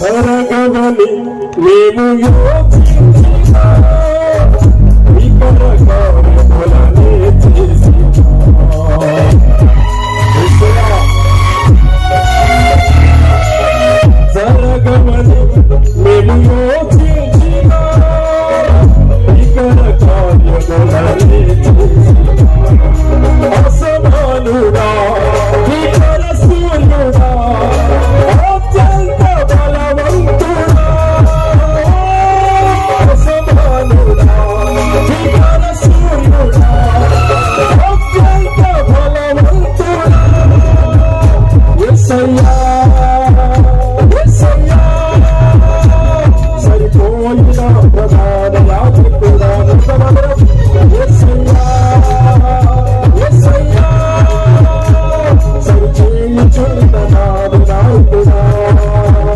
జరగవని మేము యోచించినా ఇతర జరగవని మేము চলবে না